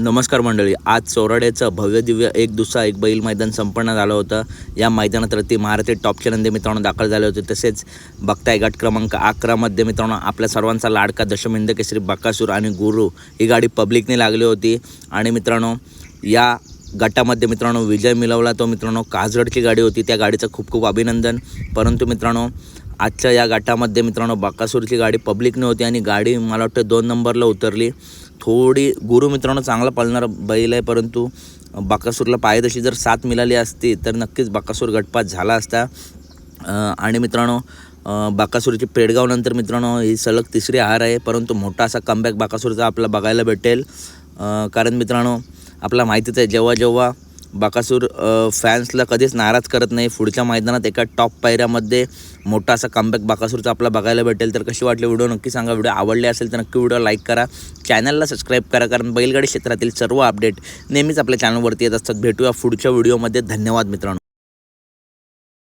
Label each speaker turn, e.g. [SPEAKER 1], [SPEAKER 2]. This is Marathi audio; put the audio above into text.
[SPEAKER 1] नमस्कार मंडळी आज चोराड्याचं भव्य दिव्य एक दुसरा एक बैल मैदान संपन्न झालं होतं. या मैदानात रती महाराष्ट्र टॉपच्या नंदी मित्रांनो दाखल झाले होते. तसेच बघताय गट क्रमांक अकरामध्ये मित्रांनो आपल्या सर्वांचा लाडका दशमिंद केसरी बकासूर आणि गुरु ही गाडी पब्लिकने लागली होती. आणि मित्रांनो या गटामध्ये मित्रांनो विजय मिळवला. तो मित्रांनो काजगडची गाडी होती. त्या गाडीचं खूप खूप अभिनंदन. परंतु मित्रांनो आजच्या या गटामध्ये मित्रांनो बकासूरची गाडी पब्लिकने होती आणि गाडी मला वाटतं दोन नंबरला उतरली. थोडी गुरु मित्रांनो चांगला पळणारा बैल आहे परंतु बाकासूरला पायदशी जर साथ मिळाली असती तर नक्कीच बाकासूर गटपात झाला असता. आणि मित्रांनो बाकासूरची पेडगावनंतर मित्रांनो ही सलग तिसरी हार आहे परंतु मोठा असा कमबॅक बाकासूरचा आपला बघायला भेटेल. कारण मित्रांनो आपला माहितीच आहे जेव्हा जेव्हा बाकासूर फॅन्सला कधीच नाराज करत नाही. पुढच्या मैदानात एका टॉप पायऱ्यामध्ये मोठा असा कमबॅक बाकासूरचा आपला बघायला भेटेल. तर कशी वाटली व्हिडिओ नक्की सांगा. व्हिडिओ आवडले असेल तर नक्की व्हिडिओ लाईक करा. चॅनलला सबस्क्राईब करा कारण बैलगाडी क्षेत्रातील सर्व अपडेट नेहमीच आपल्या चॅनलवरती येत असतात. भेटूया पुढच्या व्हिडिओमध्ये धन्यवाद मित्रांनो.